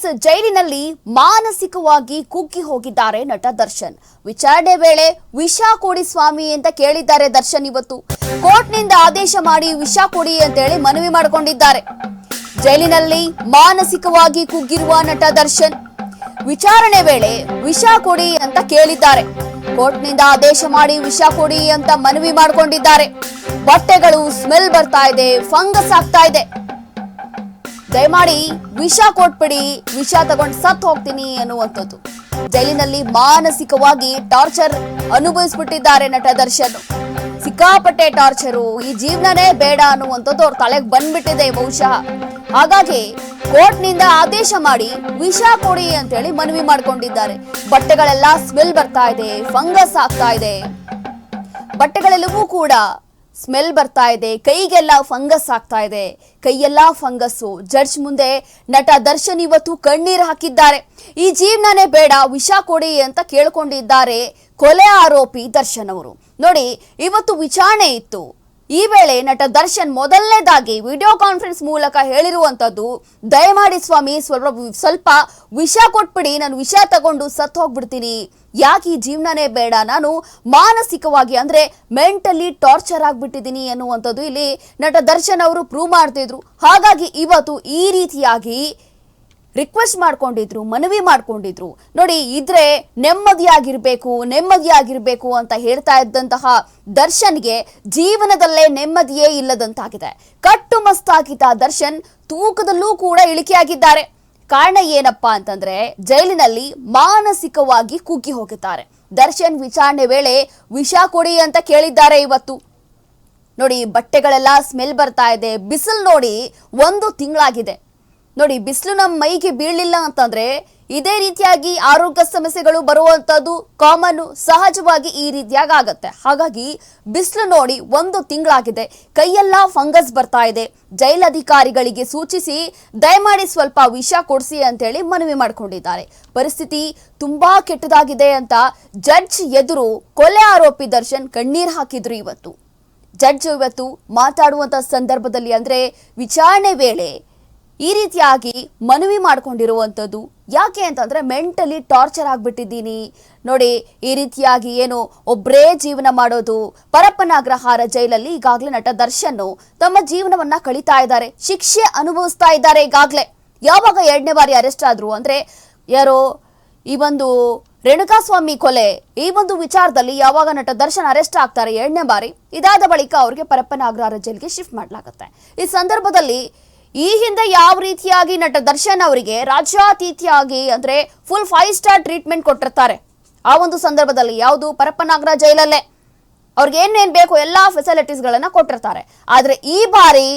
S ಜೈಲಿನಲ್ಲಿ ಮಾನಸಿಕವಾಗಿ ಕುಗ್ಗಿ ಹೋಗಿದ್ದಾರೆ ನಟ ದರ್ಶನ್. ವಿಚಾರಣೆ ವೇಳೆ ವಿಷ ಕೊಡಿ ಸ್ವಾಮಿ ಅಂತ ಕೇಳಿದ್ದಾರೆ ದರ್ಶನ್ ಇವತ್ತು. ಕೋರ್ಟ್ನಿಂದ ಆದೇಶ ಮಾಡಿ ವಿಷ ಕೊಡಿ ಅಂತ ಹೇಳಿ ಮನವಿ ಮಾಡಿಕೊಂಡಿದ್ದಾರೆ. ಜೈಲಿನಲ್ಲಿ ಮಾನಸಿಕವಾಗಿ ಕುಗ್ಗಿರುವ ನಟ ದರ್ಶನ್. ವಿಚಾರಣೆ ವೇಳೆ ವಿಷ ಕೊಡಿ ಅಂತ ಕೇಳಿದ್ದಾರೆ. ಕೋರ್ಟ್ನಿಂದ ಆದೇಶ ಮಾಡಿ ವಿಷ ಕೊಡಿ ಅಂತ ಮನವಿ ಮಾಡಿಕೊಂಡಿದ್ದಾರೆ. ಬಟ್ಟೆಗಳು ಸ್ಮೆಲ್ ಬರ್ತಾ ಇದೆ, ಫಂಗಸ್ ಆಗ್ತಾ ಇದೆ. ದಯಮಾಡಿ ವಿಷ ಕೊಟ್ಬಿಡಿ, ವಿಷ ತಗೊಂಡ್ ಸತ್ ಹೋಗ್ತೀನಿ ಅನ್ನುವಂಥದ್ದು ಜೈಲಿನಲ್ಲಿ ಮಾನಸಿಕವಾಗಿ ಟಾರ್ಚರ್ ಅನುಭವಿಸ್ಬಿಟ್ಟಿದ್ದಾರೆ ನಟ ದರ್ಶನ್. ಸಿಕ್ಕಾಪಟ್ಟೆ ಟಾರ್ಚರು, ಈ ಜೀವನನೇ ಬೇಡ ಅನ್ನುವಂಥದ್ದು ಅವ್ರ ತಲೆಗೆ ಬಂದ್ಬಿಟ್ಟಿದೆ ಬಹುಶಃ. ಹಾಗಾಗಿ ಕೋರ್ಟ್ನಿಂದ ಆದೇಶ ಮಾಡಿ ವಿಷ ಕೊಡಿ ಅಂತ ಹೇಳಿ ಮನವಿ ಮಾಡ್ಕೊಂಡಿದ್ದಾರೆ. ಬಟ್ಟೆಗಳೆಲ್ಲ ಸ್ಮೆಲ್ ಬರ್ತಾ ಇದೆ, ಫಂಗಸ್ ಆಗ್ತಾ ಇದೆ. ಬಟ್ಟೆಗಳೆಲ್ಲವೂ ಕೂಡ ಸ್ಮೆಲ್ ಬರ್ತಾ ಇದೆ, ಕೈಗೆಲ್ಲ ಫಂಗಸ್ ಆಗ್ತಾ ಇದೆ. ಕೈಯೆಲ್ಲ ಫಂಗಸ್ಸು. ಜಡ್ಜ್ ಮುಂದೆ ನಟ ದರ್ಶನ್ ಇವತ್ತು ಕಣ್ಣೀರು ಹಾಕಿದ್ದಾರೆ. ಈ ಜೀವನನೇ ಬೇಡ, ವಿಷ ಕೊಡಿ ಅಂತ ಕೇಳ್ಕೊಂಡಿದ್ದಾರೆ ಕೊಲೆ ಆರೋಪಿ ದರ್ಶನ್ ಅವರು. ನೋಡಿ, ಇವತ್ತು ವಿಚಾರಣೆ ಇತ್ತು. ಈ ವೇಳೆ ನಟ ದರ್ಶನ್ ಮೊದಲನೇದಾಗಿ ವಿಡಿಯೋ ಕಾನ್ಫರೆನ್ಸ್ ಮೂಲಕ ಹೇಳಿರುವಂತದ್ದು, ದಯಮಾಡಿ ಸ್ವಾಮಿ, ಸ್ವಲ್ಪ ಸ್ವಲ್ಪ ವಿಷ ಕೊಟ್ಬಿಡಿ, ನಾನು ವಿಷ ತಗೊಂಡು ಸತ್ತು ಹೋಗ್ಬಿಡ್ತೀನಿ ಯಾಕೆ ಈ ಜೀವನನೇ ಬೇಡ? ನಾನು ಮಾನಸಿಕವಾಗಿ ಅಂದ್ರೆ ಮೆಂಟಲಿ ಟಾರ್ಚರ್ ಆಗ್ಬಿಟ್ಟಿದ್ದೀನಿ ಅನ್ನುವಂಥದ್ದು ಇಲ್ಲಿ ನಟ ದರ್ಶನ್ ಅವರು ಪ್ರೂವ್ ಮಾಡ್ತಿದ್ರು. ಹಾಗಾಗಿ ಇವತ್ತು ಈ ರೀತಿಯಾಗಿ ರಿಕ್ವೆಸ್ಟ್ ಮಾಡ್ಕೊಂಡಿದ್ರು, ಮನವಿ ಮಾಡ್ಕೊಂಡಿದ್ರು. ನೋಡಿ, ಇದ್ರೆ ನೆಮ್ಮದಿಯಾಗಿರ್ಬೇಕು ನೆಮ್ಮದಿಯಾಗಿರ್ಬೇಕು ಅಂತ ಹೇಳ್ತಾ ಇದ್ದಂತಹ ದರ್ಶನ್ಗೆ ಜೀವನದಲ್ಲೇ ನೆಮ್ಮದಿಯೇ ಇಲ್ಲದಂತಾಗಿದೆ. ಕಟ್ಟು ಮಸ್ತಾಗಿದ್ದ ದರ್ಶನ್ ತೂಕದಲ್ಲೂ ಕೂಡ ಇಳಿಕೆಯಾಗಿದ್ದಾರೆ. ಕಾರಣ ಏನಪ್ಪಾ ಅಂತಂದ್ರೆ, ಜೈಲಿನಲ್ಲಿ ಮಾನಸಿಕವಾಗಿ ಕುಗ್ಗಿ ಹೋಗಿದ್ದಾರೆ. ದರ್ಶನ್ ವಿಚಾರಣೆ ವೇಳೆ ವಿಷ ಕೊಡಿ ಅಂತ ಕೇಳಿದ್ದಾರೆ ಇವತ್ತು. ನೋಡಿ, ಬಟ್ಟೆಗಳೆಲ್ಲ ಸ್ಮೆಲ್ ಬರ್ತಾ ಇದೆ. ಬಿಸಿಲು ನೋಡಿ ಒಂದು ತಿಂಗಳಾಗಿದೆ. ನೋಡಿ, ಬಿಸಿಲು ನಮ್ಮ ಮೈಗೆ ಬೀಳಲಿಲ್ಲ ಅಂತಂದ್ರೆ ಇದೇ ರೀತಿಯಾಗಿ ಆರೋಗ್ಯ ಸಮಸ್ಯೆಗಳು ಬರುವಂತದ್ದು ಕಾಮನ್ ಸಹಜವಾಗಿ ಈ ರೀತಿಯಾಗಿ ಆಗತ್ತೆ. ಹಾಗಾಗಿ ಬಿಸಿಲು ನೋಡಿ ಒಂದು ತಿಂಗಳಾಗಿದೆ. ಕೈಯೆಲ್ಲ ಫಂಗಸ್ ಬರ್ತಾ ಇದೆ. ಜೈಲಧಿಕಾರಿಗಳಿಗೆ ಸೂಚಿಸಿ, ದಯಮಾಡಿ ಸ್ವಲ್ಪ ವಿಷ ಕೊಡಿಸಿ ಅಂತೇಳಿ ಮನವಿ ಮಾಡಿಕೊಂಡಿದ್ದಾರೆ. ಪರಿಸ್ಥಿತಿ ತುಂಬಾ ಕೆಟ್ಟದಾಗಿದೆ ಅಂತ ಜಡ್ಜ್ ಎದುರು ಕೊಲೆ ಆರೋಪಿ ದರ್ಶನ್ ಕಣ್ಣೀರ್ ಹಾಕಿದ್ರು ಇವತ್ತು. ಜಡ್ಜ್ ಇವತ್ತು ಮಾತಾಡುವಂತ ಸಂದರ್ಭದಲ್ಲಿ ಅಂದ್ರೆ ವಿಚಾರಣೆ ವೇಳೆ ಈ ರೀತಿಯಾಗಿ ಮನವಿ ಮಾಡ್ಕೊಂಡಿರುವಂಥದ್ದು ಯಾಕೆ ಅಂತಂದ್ರೆ ಮೆಂಟಲಿ ಟಾರ್ಚರ್ ಆಗಿಬಿಟ್ಟಿದ್ದೀನಿ. ನೋಡಿ, ಈ ರೀತಿಯಾಗಿ ಏನು ಒಬ್ಬರೇ ಜೀವನ ಮಾಡೋದು ಪರಪ್ಪನ ಅಗ್ರಹಾರ ಜೈಲಲ್ಲಿ ಈಗಾಗಲೇ ನಟ ದರ್ಶನ್ ತಮ್ಮ ಜೀವನವನ್ನ ಕಳೀತಾ ಇದ್ದಾರೆ, ಶಿಕ್ಷೆ ಅನುಭವಿಸ್ತಾ ಇದ್ದಾರೆ ಈಗಾಗಲೇ. ಯಾವಾಗ ಎರಡನೇ ಬಾರಿ ಅರೆಸ್ಟ್ ಆದ್ರು ಅಂದ್ರೆ, ಯಾರೋ ಈ ಒಂದು ರೇಣುಕಾಸ್ವಾಮಿ ಕೊಲೆ, ಈ ಒಂದು ವಿಚಾರದಲ್ಲಿ ಯಾವಾಗ ನಟ ದರ್ಶನ್ ಅರೆಸ್ಟ್ ಆಗ್ತಾರೆ ಎರಡನೇ ಬಾರಿ, ಇದಾದ ಬಳಿಕ ಅವರಿಗೆ ಪರಪ್ಪನ ಅಗ್ರಹಾರ ಜೈಲಿಗೆ ಶಿಫ್ಟ್ ಮಾಡಲಾಗುತ್ತೆ. ಈ ಸಂದರ್ಭದಲ್ಲಿ ಈ ಹಿಂದೆ ಯಾವ ರೀತಿಯಾಗಿ ನಟ ದರ್ಶನ್ ಅವರಿಗೆ ರಾಜ್ಯಾತಿಥಿಯಾಗಿ ಅಂದ್ರೆ ಫುಲ್ ಫೈವ್ ಸ್ಟಾರ್ ಟ್ರೀಟ್ಮೆಂಟ್ ಕೊಟ್ಟಿರ್ತಾರೆ. ಆ ಒಂದು ಸಂದರ್ಭದಲ್ಲಿ ಯಾವುದು? ಪರಪ್ಪನಾಗರ ಜೈಲಲ್ಲೇ. ಅವ್ರಿಗೆ ಏನೇನ್ ಬೇಕು ಎಲ್ಲಾ ಫೆಸಿಲಿಟೀಸ್ಗಳನ್ನ ಕೊಟ್ಟಿರ್ತಾರೆ. ಆದ್ರೆ ಈ ಬಾರಿ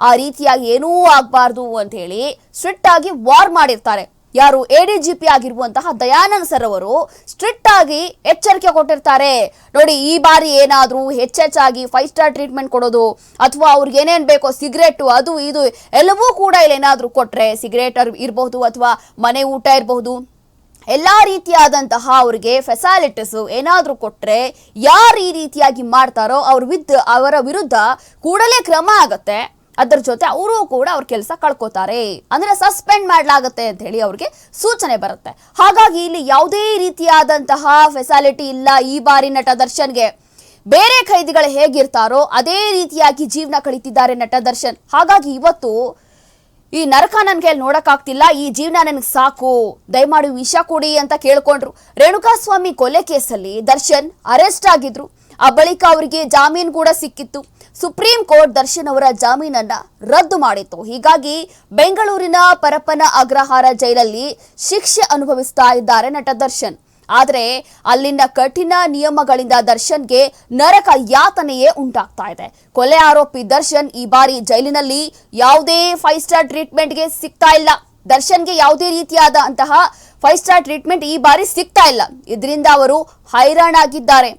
ಆ ರೀತಿಯಾಗಿ ಏನೂ ಆಗಬಾರ್ದು ಅಂತ ಹೇಳಿ ಸ್ಟ್ರಿಕ್ಟ್ ಆಗಿ ವಾರ್ ಮಾಡಿರ್ತಾರೆ. ಯಾರು ಎಡಿಜಿಪಿ ಆಗಿರುವಂತಹ ದಯಾನಂದ್ ಸರ್ ಅವರು ಸ್ಟ್ರಿಕ್ಟ್ ಆಗಿ ಎಚ್ಚರಿಕೆ ಕೊಟ್ಟಿರ್ತಾರೆ. ನೋಡಿ, ಈ ಬಾರಿ ಏನಾದರೂ ಹೆಚ್ಚೆಚ್ಚಾಗಿ ಫೈವ್ ಸ್ಟಾರ್ ಟ್ರೀಟ್ಮೆಂಟ್ ಕೊಡೋದು ಅಥವಾ ಅವ್ರಿಗೆ ಏನೇನ್ ಬೇಕೋ ಸಿಗರೇಟು, ಅದು, ಇದು ಎಲ್ಲವೂ ಕೂಡ ಇಲ್ಲಿ ಏನಾದ್ರೂ ಕೊಟ್ರೆ ಸಿಗರೇಟ್ ಇರಬಹುದು ಅಥವಾ ಮನೆ ಊಟ ಇರಬಹುದು. ಎಲ್ಲಾ ರೀತಿಯಾದಂತಹ ಅವ್ರಿಗೆ ಫೆಸಾಲಿಟೀಸು ಏನಾದರೂ ಕೊಟ್ರೆ ಯಾರು ಈ ರೀತಿಯಾಗಿ ಮಾಡ್ತಾರೋ ಅವ್ರ ವಿದ್ ಅವರ ವಿರುದ್ಧ ಕೂಡಲೇ ಕ್ರಮ ಆಗತ್ತೆ. ಅದರ ಜೊತೆ ಅವರು ಕೂಡ ಅವ್ರ ಕೆಲಸ ಕಳ್ಕೊತಾರೆ. ಅಂದ್ರೆ ಸಸ್ಪೆಂಡ್ ಮಾಡ್ಲಾಗತ್ತೆ ಅಂತ ಹೇಳಿ ಅವ್ರಿಗೆ ಸೂಚನೆ ಬರುತ್ತೆ. ಹಾಗಾಗಿ ಇಲ್ಲಿ ಯಾವುದೇ ರೀತಿಯಾದಂತಹ ಫೆಸಿಲಿಟಿ ಇಲ್ಲ ಈ ಬಾರಿ ನಟ ದರ್ಶನ್ಗೆ. ಬೇರೆ ಖೈದಿಗಳು ಹೇಗಿರ್ತಾರೋ ಅದೇ ರೀತಿಯಾಗಿ ಜೀವನ ಕಳೀತಿದ್ದಾರೆ ನಟ ದರ್ಶನ್. ಹಾಗಾಗಿ ಇವತ್ತು ಈ ನರಕ ನನ್ ಕೈಯಲ್ಲಿ ನೋಡಕ್ಕಾಗ್ತಿಲ್ಲ, ಈ ಜೀವನ ನನಗೆ ಸಾಕು. ದಯಮಾಡಿ ವಿಷ ಕೊಡಿ ಅಂತ ಕೇಳ್ಕೊಂಡ್ರು. ರೇಣುಕಾಸ್ವಾಮಿ ಕೊಲೆ ಕೇಸಲ್ಲಿ ದರ್ಶನ್ ಅರೆಸ್ಟ್ ಆಗಿದ್ರು. ಆ ಬಳಿಕ ಅವರಿಗೆ ಜಾಮೀನು ಕೂಡ ಸಿಕ್ಕಿತ್ತು. ಸುಪ್ರೀಂ ಕೋರ್ಟ್ ದರ್ಶನ್ ಅವರ ಜಾಮೀನನ್ನ ರದ್ದು ಮಾಡಿತ್ತು. ಹೀಗಾಗಿ ಬೆಂಗಳೂರಿನ ಪರಪ್ಪನ ಅಗ್ರಹಾರ ಜೈಲಲ್ಲಿ ಶಿಕ್ಷೆ ಅನುಭವಿಸ್ತಾ ಇದ್ದಾರೆ ನಟ ದರ್ಶನ್. ಆದರೆ ಅಲ್ಲಿನ ಕಠಿಣ ನಿಯಮಗಳಿಂದ ದರ್ಶನ್ಗೆ ನರಕ ಯಾತನೆಯೇ ಉಂಟಾಗ್ತಾ ಇದೆ. ಕೊಲೆ ಆರೋಪಿ ದರ್ಶನ್ ಈ ಬಾರಿ ಜೈಲಿನಲ್ಲಿ ಯಾವುದೇ ಫೈವ್ ಸ್ಟಾರ್ ಟ್ರೀಟ್ಮೆಂಟ್ಗೆ ಸಿಗ್ತಾ ಇಲ್ಲ. ದರ್ಶನ್ಗೆ ಯಾವುದೇ ರೀತಿಯಾದ ಅಂತಹ ಫೈವ್ ಸ್ಟಾರ್ ಟ್ರೀಟ್ಮೆಂಟ್ ಈ ಬಾರಿ ಸಿಗ್ತಾ ಇಲ್ಲ. ಇದರಿಂದ ಅವರು ಹೈರಾಣಾಗಿದ್ದಾರೆ.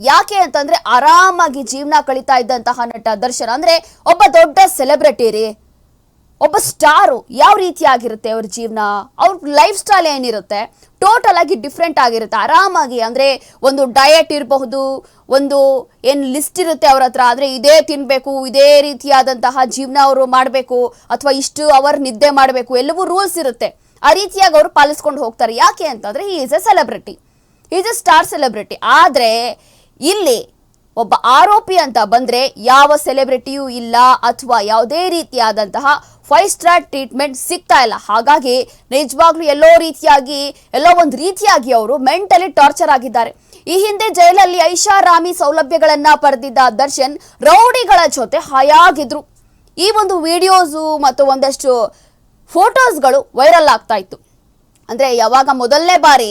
ಯಾಕೆ ಅಂತಂದ್ರೆ ಆರಾಮಾಗಿ ಜೀವನ ಕಳೀತಾ ಇದ್ದಂತಹ ನಟ ದರ್ಶನ್ ಅಂದ್ರೆ ಒಬ್ಬ ದೊಡ್ಡ ಸೆಲೆಬ್ರಿಟಿ ರೀ. ಒಬ್ಬ ಸ್ಟಾರು ಯಾವ ರೀತಿಯಾಗಿರುತ್ತೆ ಅವ್ರ ಜೀವನ? ಅವ್ರ ಲೈಫ್ ಸ್ಟೈಲ್ ಏನಿರುತ್ತೆ? ಟೋಟಲ್ ಆಗಿ ಡಿಫ್ರೆಂಟ್ ಆಗಿರುತ್ತೆ. ಆರಾಮಾಗಿ ಅಂದ್ರೆ ಒಂದು ಡಯಟ್ ಇರಬಹುದು, ಒಂದು ಏನು ಲಿಸ್ಟ್ ಇರುತ್ತೆ ಅವ್ರ ಹತ್ರ ಅಂದ್ರೆ ಇದೇ ತಿನ್ಬೇಕು, ಇದೇ ರೀತಿಯಾದಂತಹ ಜೀವನ ಅವರು ಮಾಡಬೇಕು, ಅಥವಾ ಇಷ್ಟು ಅವರ್ ನಿದ್ದೆ ಮಾಡಬೇಕು, ಎಲ್ಲವೂ ರೂಲ್ಸ್ ಇರುತ್ತೆ. ಆ ರೀತಿಯಾಗಿ ಅವರು ಪಾಲಿಸ್ಕೊಂಡು ಹೋಗ್ತಾರೆ. ಯಾಕೆ ಅಂತಂದ್ರೆ ಈ is a celebrity is a star celebrity ಆದ್ರೆ ಇಲ್ಲಿ ಒಬ್ಬ ಆರೋಪಿ ಅಂತ ಬಂದ್ರೆ ಯಾವ ಸೆಲೆಬ್ರಿಟಿಯೂ ಇಲ್ಲ ಅಥವಾ ಯಾವುದೇ ರೀತಿಯಾದಂತಹ ಫೈವ್ ಸ್ಟಾರ್ ಟ್ರೀಟ್ಮೆಂಟ್ ಸಿಗ್ತಾ ಇಲ್ಲ. ಹಾಗಾಗಿ ನಿಜವಾಗ್ಲೂ ಎಲ್ಲೋ ರೀತಿಯಾಗಿ, ಎಲ್ಲೋ ಒಂದು ರೀತಿಯಾಗಿ ಅವರು ಮೆಂಟಲಿ ಟಾರ್ಚರ್ ಆಗಿದ್ದಾರೆ. ಈ ಹಿಂದೆ ಜೈಲಲ್ಲಿ ಐಷಾರಾಮಿ ಸೌಲಭ್ಯಗಳನ್ನ ಪಡೆದಿದ್ದ ದರ್ಶನ್ ರೌಡಿಗಳ ಜೊತೆ ಹಾಯಾಗಿದ್ರು. ಈ ಒಂದು ವಿಡಿಯೋಸು ಮತ್ತು ಒಂದಷ್ಟು ಫೋಟೋಸ್ಗಳು ವೈರಲ್ ಆಗ್ತಾ ಇತ್ತು. ಅಂದ್ರೆ ಯಾವಾಗ ಮೊದಲನೇ ಬಾರಿ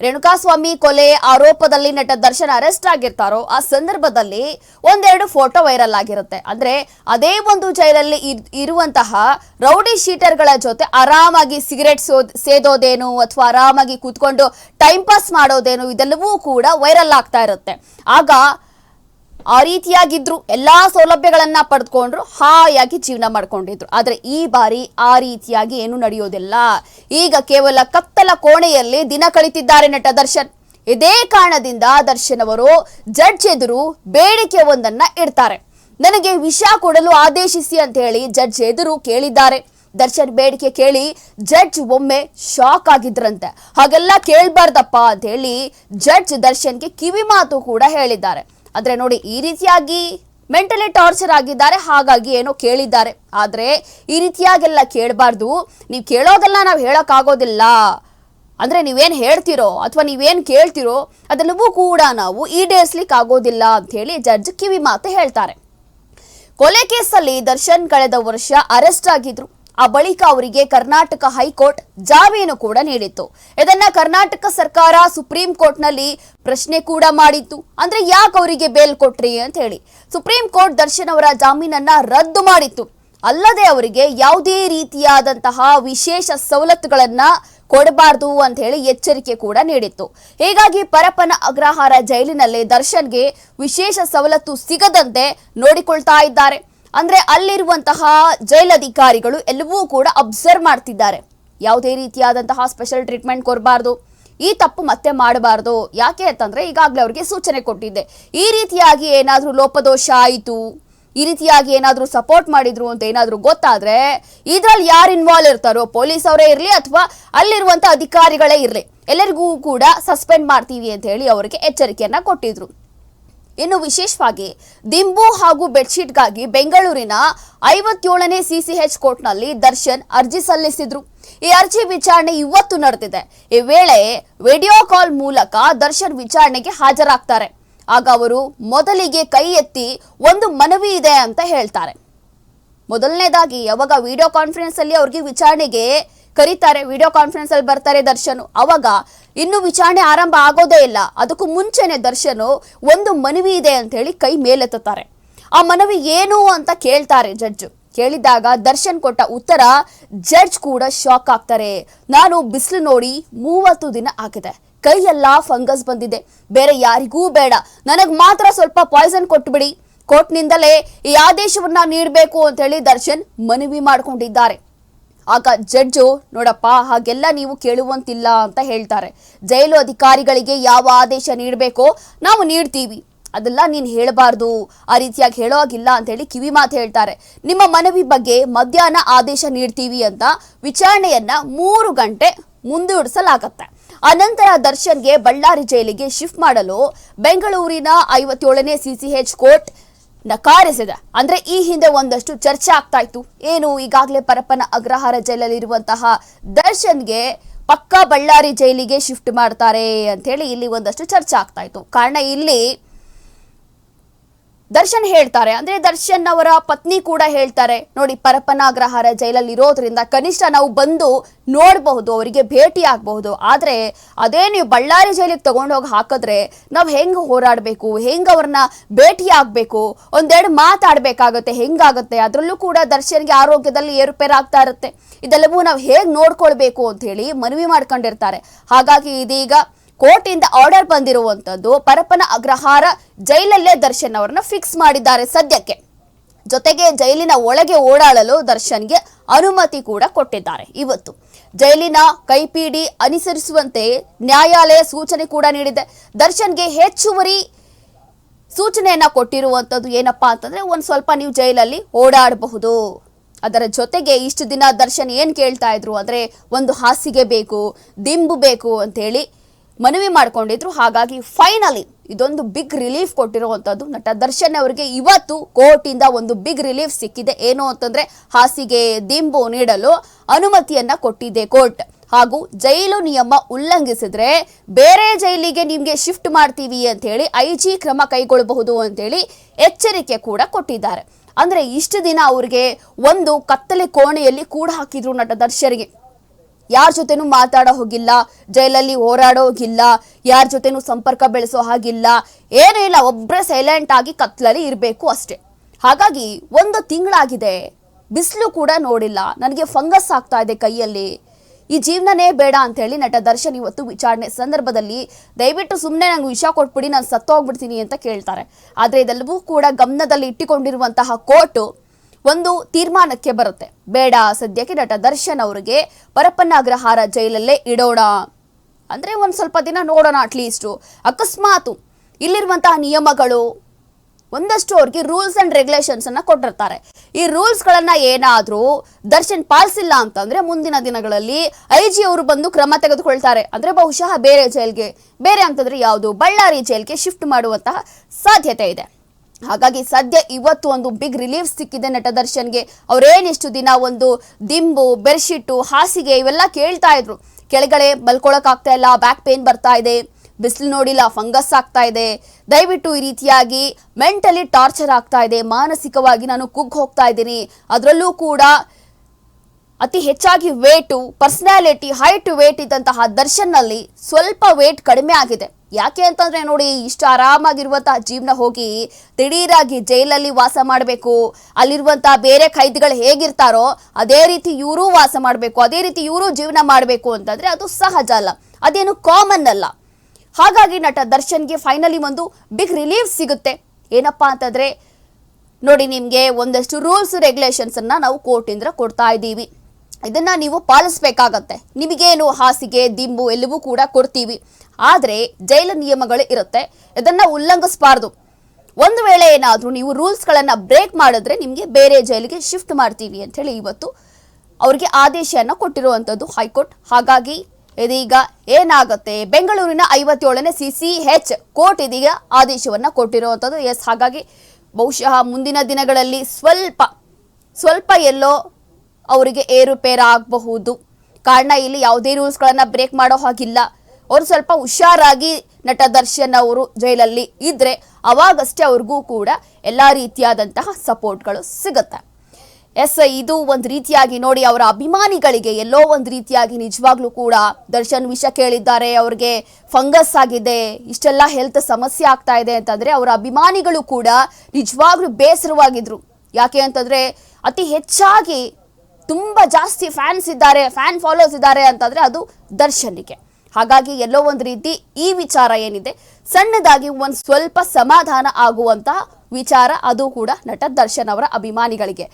ರೇಣುಕಾಸ್ವಾಮಿ ಕೊಲೆ ಆರೋಪದಲ್ಲಿ ನಟ ದರ್ಶನ್ ಅರೆಸ್ಟ್ ಆಗಿರ್ತಾರೋ, ಆ ಸಂದರ್ಭದಲ್ಲಿ ಒಂದೆರಡು ಫೋಟೋ ವೈರಲ್ ಆಗಿರುತ್ತೆ. ಅಂದ್ರೆ ಅದೇ ಒಂದು ಜೈಲಲ್ಲಿ ಇರ್- ಇರುವಂತಹ ರೌಡಿ ಶೀಟರ್ಗಳ ಜೊತೆ ಆರಾಮಾಗಿ ಸಿಗರೆಟ್ ಸೇದೋದೇನು ಅಥವಾ ಆರಾಮಾಗಿ ಕೂತ್ಕೊಂಡು ಟೈಮ್ ಪಾಸ್ ಮಾಡೋದೇನು ಇದೆಲ್ಲವೂ ಕೂಡ ವೈರಲ್ ಆಗ್ತಾ ಇರುತ್ತೆ. ಆಗ ಆ ರೀತಿಯಾಗಿದ್ರು ಎಲ್ಲಾ ಸೌಲಭ್ಯಗಳನ್ನ ಪಡೆದುಕೊಂಡ್ರು ಹಾಯಾಗಿ ಜೀವನ ಮಾಡ್ಕೊಂಡಿದ್ರು. ಆದ್ರೆ ಈ ಬಾರಿ ಆ ರೀತಿಯಾಗಿ ಏನು ನಡೆಯೋದಿಲ್ಲ. ಈಗ ಕೇವಲ ಕತ್ತಲ ಕೋಣೆಯಲ್ಲಿ ದಿನ ಕಳಿತಿದ್ದಾರೆ ನಟ ದರ್ಶನ್. ಇದೇ ಕಾರಣದಿಂದ ದರ್ಶನ್ ಅವರು ಜಡ್ಜ್ ಎದುರು ಬೇಡಿಕೆ ಒಂದನ್ನ ಇಡ್ತಾರೆ. ನನಗೆ ವಿಷ ಕೊಡಲು ಆದೇಶಿಸಿ ಅಂತ ಹೇಳಿ ಜಡ್ಜ್ ಎದುರು ಕೇಳಿದ್ದಾರೆ. ದರ್ಶನ್ ಬೇಡಿಕೆ ಕೇಳಿ ಜಡ್ಜ್ ಒಮ್ಮೆ ಶಾಕ್ ಆಗಿದ್ರಂತೆ. ಹಾಗೆಲ್ಲ ಕೇಳಬಾರ್ದಪ್ಪ ಅಂತ ಹೇಳಿ ಜಡ್ಜ್ ದರ್ಶನ್ಗೆ ಕಿವಿ ಮಾತು ಕೂಡ ಹೇಳಿದ್ದಾರೆ. ಆದ್ರೆ ನೋಡಿ, ಈ ರೀತಿಯಾಗಿ ಮೆಂಟಲಿ ಟಾರ್ಚರ್ ಆಗಿದ್ದಾರೆ, ಹಾಗಾಗಿ ಏನೋ ಕೇಳಿದ್ದಾರೆ. ಆದ್ರೆ ಈ ರೀತಿಯಾಗೆಲ್ಲ ಕೇಳಬಾರ್ದು. ನೀವು ಕೇಳೋದೆಲ್ಲ ನಾವು ಹೇಳೋಕ್ಕಾಗೋದಿಲ್ಲ. ಅಂದ್ರೆ ನೀವೇನು ಹೇಳ್ತಿರೋ ಅಥವಾ ನೀವೇನು ಕೇಳ್ತಿರೋ ಅದೆಲ್ಲವೂ ಕೂಡ ನಾವು ಈಡೇರಿಸ್ಲಿಕ್ಕೆ ಆಗೋದಿಲ್ಲ ಅಂತ ಹೇಳಿ ಜಡ್ಜ್ ಕಿವಿ ಮಾತು ಹೇಳ್ತಾರೆ. ಕೊಲೆ ಕೇಸಲ್ಲಿ ದರ್ಶನ್ ಕಳೆದ ವರ್ಷ ಅರೆಸ್ಟ್ ಆಗಿದ್ರು. ಆ ಬಳಿಕ ಅವರಿಗೆ ಕರ್ನಾಟಕ ಹೈಕೋರ್ಟ್ ಜಾಮೀನು ಕೂಡ ನೀಡಿತ್ತು. ಇದನ್ನ ಕರ್ನಾಟಕ ಸರ್ಕಾರ ಸುಪ್ರೀಂ ಕೋರ್ಟ್ನಲ್ಲಿ ಪ್ರಶ್ನೆ ಕೂಡ ಮಾಡಿತ್ತು. ಅಂದ್ರೆ ಯಾಕೆ ಅವರಿಗೆ ಬೇಲ್ ಕೊಟ್ರಿ ಅಂತ ಹೇಳಿ. ಸುಪ್ರೀಂ ಕೋರ್ಟ್ ದರ್ಶನ್ ಅವರ ಜಾಮೀನನ್ನ ರದ್ದು ಮಾಡಿತ್ತು. ಅಲ್ಲದೆ ಅವರಿಗೆ ಯಾವುದೇ ರೀತಿಯಾದಂತಹ ವಿಶೇಷ ಸವಲತ್ತುಗಳನ್ನ ಕೊಡಬಾರ್ದು ಅಂತ ಹೇಳಿ ಎಚ್ಚರಿಕೆ ಕೂಡ ನೀಡಿತ್ತು. ಹೀಗಾಗಿ ಪರಪನ ಅಗ್ರಹಾರ ಜೈಲಿನಲ್ಲಿ ದರ್ಶನ್ಗೆ ವಿಶೇಷ ಸವಲತ್ತು ಸಿಗದಂತೆ ನೋಡಿಕೊಳ್ತಾ ಇದ್ದಾರೆ. ಅಂದ್ರೆ ಅಲ್ಲಿರುವಂತಹ ಜೈಲಧಿಕಾರಿಗಳು ಎಲ್ಲವೂ ಕೂಡ ಅಬ್ಸರ್ವ್ ಮಾಡ್ತಿದ್ದಾರೆ. ಯಾವುದೇ ರೀತಿಯಾದಂತಹ ಸ್ಪೆಷಲ್ ಟ್ರೀಟ್ಮೆಂಟ್ ಕೊಡಬಾರ್ದು, ಈ ತಪ್ಪು ಮತ್ತೆ ಮಾಡಬಾರ್ದು. ಯಾಕೆ ಅಂತಂದ್ರೆ ಈಗಾಗಲೇ ಅವರಿಗೆ ಸೂಚನೆ ಕೊಟ್ಟಿದ್ದೆ. ಈ ರೀತಿಯಾಗಿ ಏನಾದರೂ ಲೋಪದೋಷ ಆಯಿತು, ಈ ರೀತಿಯಾಗಿ ಏನಾದರೂ ಸಪೋರ್ಟ್ ಮಾಡಿದ್ರು ಅಂತ ಏನಾದರೂ ಗೊತ್ತಾದ್ರೆ ಇದರಲ್ಲಿ ಯಾರು ಇನ್ವಾಲ್ವ್ ಇರ್ತಾರೋ ಪೊಲೀಸ್ ಅವರೇ ಇರಲಿ ಅಥವಾ ಅಲ್ಲಿರುವಂಥ ಅಧಿಕಾರಿಗಳೇ ಇರಲಿ, ಎಲ್ಲರಿಗೂ ಕೂಡ ಸಸ್ಪೆಂಡ್ ಮಾಡ್ತೀವಿ ಅಂತ ಹೇಳಿ ಅವರಿಗೆ ಎಚ್ಚರಿಕೆಯನ್ನ ಕೊಟ್ಟಿದ್ರು. ಇನ್ನು ವಿಶೇಷವಾಗಿ ದಿಂಬು ಹಾಗೂ ಬೆಡ್ಶೀಟ್ಗಾಗಿ ಬೆಂಗಳೂರಿನ ಐವತ್ತೇಳನೇ ಸಿಸಿಎಚ್ ಕೋರ್ಟ್ನಲ್ಲಿ ದರ್ಶನ್ ಅರ್ಜಿ ಸಲ್ಲಿಸಿದ್ರು. ಈ ಅರ್ಜಿ ವಿಚಾರಣೆ ಇವತ್ತು ನಡೆದಿದೆ. ಈ ವೇಳೆ ವಿಡಿಯೋ ಕಾಲ್ ಮೂಲಕ ದರ್ಶನ್ ವಿಚಾರಣೆಗೆ ಹಾಜರಾಗ್ತಾರೆ. ಆಗ ಅವರು ಮೊದಲಿಗೆ ಕೈ ಎತ್ತಿ, ಒಂದು ಮನವಿ ಇದೆ ಅಂತ ಹೇಳ್ತಾರೆ. ಮೊದಲನೇದಾಗಿ, ಯಾವಾಗ ವಿಡಿಯೋ ಕಾನ್ಫರೆನ್ಸ್ ಅಲ್ಲಿ ಅವ್ರಿಗೆ ವಿಚಾರಣೆಗೆ ಕರೀತಾರೆ. ವಿಡಿಯೋ ಕಾನ್ಫರೆನ್ಸ್ ಅಲ್ಲಿ ಬರ್ತಾರೆ ದರ್ಶನ್. ಅವಾಗ ಇನ್ನು ವಿಚಾರಣೆ ಆರಂಭ ಆಗೋದೇ ಇಲ್ಲ. ಅದಕ್ಕೂ ಮುಂಚೆನೆ ದರ್ಶನ್ ಒಂದು ಮನವಿ ಇದೆ ಅಂತ ಹೇಳಿ ಕೈ ಮೇಲೆತ್ತುತ್ತಾರೆ. ಆ ಮನವಿ ಏನು ಅಂತ ಕೇಳ್ತಾರೆ ಜಡ್ಜ್ ಕೇಳಿದಾಗ ದರ್ಶನ್ ಕೊಟ್ಟ ಉತ್ತರ, ಜಡ್ಜ್ ಕೂಡ ಶಾಕ್ ಆಗ್ತಾರೆ. ನಾನು ಬಿಸಿಲು ನೋಡಿ ಮೂವತ್ತು ದಿನ ಆಗಿದೆ. ಕೈಯೆಲ್ಲ ಫಂಗಸ್ ಬಂದಿದೆ. ಬೇರೆ ಯಾರಿಗೂ ಬೇಡ. ನನಗ್ ಮಾತ್ರ ಸ್ವಲ್ಪ ಪಾಯ್ಸನ್ ಕೊಟ್ಬಿಡಿ. ಕೋರ್ಟ್ನಿಂದಲೇ ಈ ಆದೇಶವನ್ನ ನೀಡಬೇಕು ಅಂತ ಹೇಳಿ ದರ್ಶನ್ ಮನವಿ ಮಾಡ್ಕೊಂಡಿದ್ದಾರೆ. ಆಗ ಜಡ್ಜು, ನೋಡಪ್ಪ, ಹಾಗೆಲ್ಲ ನೀವು ಕೇಳುವಂತಿಲ್ಲ ಅಂತ ಹೇಳ್ತಾರೆ. ಜೈಲು ಅಧಿಕಾರಿಗಳಿಗೆ ಯಾವ ಆದೇಶ ನೀಡಬೇಕೋ ನಾವು ನೀಡ್ತೀವಿ. ಅದೆಲ್ಲ ನೀನು ಹೇಳಬಾರ್ದು. ಆ ರೀತಿಯಾಗಿ ಹೇಳೋ ಅಂತ ಹೇಳಿ ಕಿವಿ ಮಾತು ಹೇಳ್ತಾರೆ. ನಿಮ್ಮ ಮನವಿ ಬಗ್ಗೆ ಮಧ್ಯಾಹ್ನ ಆದೇಶ ನೀಡ್ತೀವಿ ಅಂತ ವಿಚಾರಣೆಯನ್ನ ಮೂರು ಗಂಟೆ ಮುಂದೂಡಿಸಲಾಗತ್ತೆ. ಅನಂತರ ದರ್ಶನ್ಗೆ ಬಳ್ಳಾರಿ ಜೈಲಿಗೆ ಶಿಫ್ಟ್ ಮಾಡಲು ಬೆಂಗಳೂರಿನ ಐವತ್ತೇಳನೇ ಸಿಸಿಎಚ್ ಕೋರ್ಟ್ ನಕಾರಿಸಿದೆ. ಅಂದ್ರೆ ಈ ಹಿಂದೆ ಒಂದಷ್ಟು ಚರ್ಚೆ ಆಗ್ತಾ ಇತ್ತು. ಏನು, ಈಗಾಗಲೇ ಪರಪ್ಪನ ಅಗ್ರಹಾರ ಜೈಲಲ್ಲಿರುವಂತಹ ದರ್ಶನ್ಗೆ ಪಕ್ಕಾ ಬಳ್ಳಾರಿ ಜೈಲಿಗೆ ಶಿಫ್ಟ್ ಮಾಡ್ತಾರೆ ಅಂತ ಹೇಳಿ ಇಲ್ಲಿ ಒಂದಷ್ಟು ಚರ್ಚೆ ಆಗ್ತಾ ಇತ್ತು. ಕಾರಣ ಇಲ್ಲಿ ದರ್ಶನ್ ಹೇಳ್ತಾರೆ. ಅಂದ್ರೆ ದರ್ಶನ್ ಅವರ ಪತ್ನಿ ಕೂಡ ಹೇಳ್ತಾರೆ. ನೋಡಿ ಪರಪ್ಪನ ಅಗ್ರಹಾರ ಜೈಲಲ್ಲಿ ಇರೋದ್ರಿಂದ ಕನಿಷ್ಠ ನಾವು ಬಂದು ನೋಡಬಹುದು, ಅವರಿಗೆ ಭೇಟಿ ಆಗಬಹುದು. ಆದ್ರೆ ಅದೇ ನೀವು ಬಳ್ಳಾರಿ ಜೈಲಿಗೆ ತಗೊಂಡೋಗಿ ಹಾಕಿದ್ರೆ ನಾವು ಹೆಂಗ್ ಹೋರಾಡಬೇಕು? ಹೆಂಗ್ ಅವ್ರನ್ನ ಭೇಟಿ ಆಗ್ಬೇಕು? ಒಂದೆರಡು ಮಾತಾಡ್ಬೇಕಾಗತ್ತೆ, ಹೆಂಗಾಗತ್ತೆ? ಅದರಲ್ಲೂ ಕೂಡ ದರ್ಶನ್ಗೆ ಆರೋಗ್ಯದಲ್ಲಿ ಏರುಪೇರು ಆಗ್ತಾ ಇರುತ್ತೆ. ಇದೆಲ್ಲವೂ ನಾವು ಹೇಗ್ ನೋಡ್ಕೊಳ್ಬೇಕು ಅಂತ ಹೇಳಿ ಮನವಿ ಮಾಡ್ಕೊಂಡಿರ್ತಾರೆ. ಹಾಗಾಗಿ ಇದೀಗ ಕೋರ್ಟಿಂದ ಆರ್ಡರ್ ಬಂದಿರುವಂತದ್ದು ಪರಪ್ಪನ ಅಗ್ರಹಾರ ಜೈಲಲ್ಲೇ ದರ್ಶನ್ ಅವರನ್ನ ಫಿಕ್ಸ್ ಮಾಡಿದ್ದಾರೆ ಸದ್ಯಕ್ಕೆ. ಜೊತೆಗೆ ಜೈಲಿನ ಒಳಗೆ ಓಡಾಡಲು ದರ್ಶನ್ಗೆ ಅನುಮತಿ ಕೂಡ ಕೊಟ್ಟಿದ್ದಾರೆ ಇವತ್ತು. ಜೈಲಿನ ಕೈಪಿಡಿ ಅನುಸರಿಸುವಂತೆ ನ್ಯಾಯಾಲಯ ಸೂಚನೆ ಕೂಡ ನೀಡಿದೆ. ದರ್ಶನ್ಗೆ ಹೆಚ್ಚುವರಿ ಸೂಚನೆಯನ್ನ ಕೊಟ್ಟಿರುವಂತದ್ದು ಏನಪ್ಪಾ ಅಂತಂದ್ರೆ ಒಂದು ಸ್ವಲ್ಪ ನೀವು ಜೈಲಲ್ಲಿ ಓಡಾಡಬಹುದು. ಅದರ ಜೊತೆಗೆ ಇಷ್ಟು ದಿನ ದರ್ಶನ್ ಏನ್ ಕೇಳ್ತಾ ಇದ್ರು ಅಂದ್ರೆ ಒಂದು ಹಾಸಿಗೆ ಬೇಕು, ದಿಂಬು ಬೇಕು ಅಂತೇಳಿ ಮನವಿ ಮಾಡಿಕೊಂಡಿದ್ರು. ಹಾಗಾಗಿ ಫೈನಲಿ ಇದೊಂದು ಬಿಗ್ ರಿಲೀಫ್ ಕೊಟ್ಟಿರುವಂತದ್ದು ನಟ ದರ್ಶನ್ ಅವರಿಗೆ. ಇವತ್ತು ಕೋರ್ಟಿಂದ ಒಂದು ಬಿಗ್ ರಿಲೀಫ್ ಸಿಕ್ಕಿದೆ. ಏನು ಅಂತಂದ್ರೆ ಹಾಸಿಗೆ ದಿಂಬು ನೀಡಲು ಅನುಮತಿಯನ್ನ ಕೊಟ್ಟಿದೆ ಕೋರ್ಟ್. ಹಾಗೂ ಜೈಲು ನಿಯಮ ಉಲ್ಲಂಘಿಸಿದ್ರೆ ಬೇರೆ ಜೈಲಿಗೆ ನಿಮ್ಗೆ ಶಿಫ್ಟ್ ಮಾಡ್ತೀವಿ ಅಂತ ಹೇಳಿ ಐ ಜಿ ಕ್ರಮ ಕೈಗೊಳ್ಳಬಹುದು ಅಂತೇಳಿ ಎಚ್ಚರಿಕೆ ಕೂಡ ಕೊಟ್ಟಿದ್ದಾರೆ. ಅಂದ್ರೆ ಇಷ್ಟು ದಿನ ಅವ್ರಿಗೆ ಒಂದು ಕತ್ತಲೆ ಕೋಣೆಯಲ್ಲಿ ಕೂಡ ಹಾಕಿದ್ರು ನಟ ದರ್ಶನ್ಗೆ. ಯಾರ ಜೊತೆನೂ ಮಾತಾಡೋ ಹೋಗಿಲ್ಲ, ಜೈಲಲ್ಲಿ ಹೋರಾಡೋ ಹೋಗಿಲ್ಲ, ಯಾರ ಜೊತೆನೂ ಸಂಪರ್ಕ ಬೆಳೆಸೋ ಹಾಗಿಲ್ಲ. ಏನೂ ಇಲ್ಲ ಒಬ್ಬರೇ ಸೈಲೆಂಟ್ ಆಗಿ ಕತ್ಲಲ್ಲಿ ಇರಬೇಕು ಅಷ್ಟೇ. ಹಾಗಾಗಿ ಒಂದು ತಿಂಗಳಾಗಿದೆ, ಬಿಸಿಲು ಕೂಡ ನೋಡಿಲ್ಲ. ನನಗೆ ಫಂಗಸ್ ಆಗ್ತಾ ಇದೆ ಕೈಯಲ್ಲಿ. ಈ ಜೀವನನೇ ಬೇಡ ಅಂತ ಹೇಳಿ ನಟ ದರ್ಶನ್ ಇವತ್ತು ವಿಚಾರಣೆ ಸಂದರ್ಭದಲ್ಲಿ ದಯವಿಟ್ಟು ಸುಮ್ಮನೆ ನಂಗೆ ವಿಷ ಕೊಟ್ಬಿಡಿ, ನಾನು ಸತ್ತೋಗ್ಬಿಡ್ತೀನಿ ಅಂತ ಕೇಳ್ತಾರೆ. ಆದರೆ ಇದೆಲ್ಲವೂ ಕೂಡ ಗಮನದಲ್ಲಿ ಇಟ್ಟುಕೊಂಡಿರುವಂತಹ ಕೋರ್ಟು ಒಂದು ತೀರ್ಮಾನಕ್ಕೆ ಬರುತ್ತೆ. ಬೇಡ, ಸದ್ಯಕ್ಕೆ ನಟ ದರ್ಶನ್ ಅವರಿಗೆ ಪರಪ್ಪನ ಅಗ್ರಹಾರ ಜೈಲಲ್ಲೇ ಇಡೋಣ. ಅಂದ್ರೆ ಒಂದ್ ಸ್ವಲ್ಪ ದಿನ ನೋಡೋಣ ಅಟ್ಲೀಸ್ಟು ಅಕಸ್ಮಾತು ಇಲ್ಲಿರುವಂತಹ ನಿಯಮಗಳು ಒಂದಷ್ಟು ಅವ್ರಿಗೆ ರೂಲ್ಸ್ ಅಂಡ್ ರೆಗ್ಯುಲೇಷನ್ಸ್ ಅನ್ನ ಕೊಟ್ಟಿರ್ತಾರೆ. ಈ ರೂಲ್ಸ್ ಗಳನ್ನ ಏನಾದ್ರೂ ದರ್ಶನ್ ಪಾಲಿಸಿಲ್ಲ ಅಂತಂದ್ರೆ ಮುಂದಿನ ದಿನಗಳಲ್ಲಿ ಐ ಜಿ ಅವರು ಬಂದು ಕ್ರಮ ತೆಗೆದುಕೊಳ್ತಾರೆ. ಅಂದ್ರೆ ಬಹುಶಃ ಬೇರೆ ಜೈಲ್ಗೆ, ಬೇರೆ ಅಂತಂದ್ರೆ ಯಾವುದು ಬಳ್ಳಾರಿ ಜೈಲ್ಗೆ ಶಿಫ್ಟ್ ಮಾಡುವಂತಹ ಸಾಧ್ಯತೆ ಇದೆ. ಹಾಗಾಗಿ ಸದ್ಯ ಇವತ್ತು ಒಂದು ಬಿಗ್ ರಿಲೀಫ್ ಸಿಕ್ಕಿದೆ ನಟ ದರ್ಶನ್ಗೆ. ಅವರೇನಿಷ್ಟು ದಿನ ಒಂದು ದಿಂಬು ಬೆಡ್ಶೀಟು ಹಾಸಿಗೆ ಇವೆಲ್ಲ ಕೇಳ್ತಾ ಇದ್ರು. ಕೆಳಗಡೆ ಮಲ್ಕೊಳಕ್ ಆಗ್ತಾ ಇಲ್ಲ ಬ್ಯಾಕ್ ಪೇನ್ ಬರ್ತಾ ಇದೆ, ಬಿಸಿಲು ನೋಡಿಲ್ಲ ಫಂಗಸ್ ಆಗ್ತಾ ಇದೆ. ದಯವಿಟ್ಟು ಈ ರೀತಿಯಾಗಿ ಮೆಂಟಲಿ ಟಾರ್ಚರ್ ಆಗ್ತಾ ಇದೆ. ಮಾನಸಿಕವಾಗಿ ನಾನು ಕುಗ್ಗ್ ಹೋಗ್ತಾ ಇದ್ದೀನಿ. ಅದರಲ್ಲೂ ಕೂಡ ಅತಿ ಹೆಚ್ಚಾಗಿ ವೇಟು ಪರ್ಸನಾಲಿಟಿ ಹೈಟ್ ವೇಟ್ ಇದ್ದಂತಹ ದರ್ಶನ್ನಲ್ಲಿ ಸ್ವಲ್ಪ ವೇಟ್ ಕಡಿಮೆ ಆಗಿದೆ. ಯಾಕೆ ಅಂತಂದ್ರೆ ನೋಡಿ, ಇಷ್ಟು ಆರಾಮಾಗಿರುವಂತಹ ಜೀವನ ಹೋಗಿ ದಿಢೀರಾಗಿ ಜೈಲಲ್ಲಿ ವಾಸ ಮಾಡಬೇಕು. ಅಲ್ಲಿರುವಂತಹ ಬೇರೆ ಖೈದಿಗಳು ಹೇಗಿರ್ತಾರೋ, ಅದೇ ರೀತಿ ಇವರು ವಾಸ ಮಾಡಬೇಕು. ಅದೇ ರೀತಿ ಇವರು ಜೀವನ ಮಾಡಬೇಕು ಅಂತಂದ್ರೆ ಅದು ಸಹಜ ಅಲ್ಲ. ಅದೇನು ಕಾಮನ್ ಅಲ್ಲ. ಹಾಗಾಗಿ ನಟ ದರ್ಶನ್ಗೆ ಫೈನಲಿ ಒಂದು ಬಿಗ್ ರಿಲೀಫ್ ಸಿಗುತ್ತೆ. ಏನಪ್ಪಾ ಅಂತಂದ್ರೆ, ನೋಡಿ, ನಿಮಗೆ ಒಂದಷ್ಟು ರೂಲ್ಸ್ ರೆಗ್ಯುಲೇಷನ್ಸ್ ಅನ್ನ ನಾವು ಕೋರ್ಟಿಂದ ಕೊಡ್ತಾ ಇದ್ದೀವಿ. ಇದನ್ನ ನೀವು ಪಾಲಿಸ್ಬೇಕಾಗತ್ತೆ. ನಿಮಗೇನು ಹಾಸಿಗೆ, ದಿಂಬು ಎಲ್ಲವೂ ಕೂಡ ಕೊಡ್ತೀವಿ. ಆದರೆ ಜೈಲು ನಿಯಮಗಳು ಇರುತ್ತೆ. ಇದನ್ನ ಉಲ್ಲಂಘಿಸಬಾರ್ದು. ಒಂದು ವೇಳೆ ಏನಾದರೂ ನೀವು ರೂಲ್ಸ್ಗಳನ್ನು ಬ್ರೇಕ್ ಮಾಡಿದ್ರೆ ನಿಮಗೆ ಬೇರೆ ಜೈಲಿಗೆ ಶಿಫ್ಟ್ ಮಾಡ್ತೀವಿ ಅಂತ ಹೇಳಿ ಇವತ್ತು ಅವರಿಗೆ ಆದೇಶವನ್ನು ಕೊಟ್ಟಿರುವಂಥದ್ದು ಹೈಕೋರ್ಟ್. ಹಾಗಾಗಿ ಇದೀಗ ಏನಾಗುತ್ತೆ? ಬೆಂಗಳೂರಿನ ಐವತ್ತೇಳನೇ ಸಿ ಸಿ ಹೆಚ್ ಕೋರ್ಟ್ ಇದೀಗ ಆದೇಶವನ್ನು ಕೊಟ್ಟಿರುವಂಥದ್ದು ಎಸ್, ಹಾಗಾಗಿ ಬಹುಶಃ ಮುಂದಿನ ದಿನಗಳಲ್ಲಿ ಸ್ವಲ್ಪ ಸ್ವಲ್ಪ ಎಲ್ಲೋ ಅವರಿಗೆ ಏರುಪೇರು ಆಗಬಹುದು. ಕಾರಣ ಇಲ್ಲಿ ಯಾವುದೇ ರೂಲ್ಸ್ಗಳನ್ನು ಬ್ರೇಕ್ ಮಾಡೋ ಹಾಗಿಲ್ಲ. ಅವರು ಸ್ವಲ್ಪ ಹುಷಾರಾಗಿ ನಟ ದರ್ಶನ್ ಅವರು ಜೈಲಲ್ಲಿ ಇದ್ರೆ ಅವಾಗಷ್ಟೇ ಅವ್ರಿಗೂ ಕೂಡ ಎಲ್ಲ ರೀತಿಯಾದಂತಹ ಸಪೋರ್ಟ್ಗಳು ಸಿಗುತ್ತೆ. ಎಸ್ ಇದು ಒಂದು ರೀತಿಯಾಗಿ ನೋಡಿ ಅವರ ಅಭಿಮಾನಿಗಳಿಗೆ ಎಲ್ಲೋ ಒಂದು ರೀತಿಯಾಗಿ ನಿಜವಾಗ್ಲೂ ಕೂಡ ದರ್ಶನ್ ವಿಷ ಕೇಳಿದ್ದಾರೆ, ಅವ್ರಿಗೆ ಫಂಗಸ್ ಆಗಿದೆ, ಇಷ್ಟೆಲ್ಲ ಹೆಲ್ತ್ ಸಮಸ್ಯೆ ಆಗ್ತಾ ಇದೆ ಅಂತಂದ್ರೆ ಅವರ ಅಭಿಮಾನಿಗಳು ಕೂಡ ನಿಜವಾಗ್ಲೂ ಬೇಸರವಾಗಿದ್ರು. ಯಾಕೆ ಅಂತಂದ್ರೆ ಅತಿ ಹೆಚ್ಚಾಗಿ ತುಂಬಾ ಜಾಸ್ತಿ ಫ್ಯಾನ್ಸ್ ಇದ್ದಾರೆ ಫ್ಯಾನ್ ಫಾಲೋಸ್ ಇದ್ದಾರೆ ಅಂತಂದರೆ ಅದು ದರ್ಶನಿಗೆ ಹಾಗಾಗಿ ಎಲ್ಲೋ ಒಂದು ರೀತಿ ಈ ವಿಚಾರ ಏನಿದೆ, ಸಣ್ಣದಾಗಿ ಒಂದು ಸ್ವಲ್ಪ ಸಮಾಧಾನ ಆಗುವಂತಹ ವಿಚಾರ ಅದು ಕೂಡ ನಟ ದರ್ಶನ್ ಅವರ ಅಭಿಮಾನಿಗಳಿಗೆ.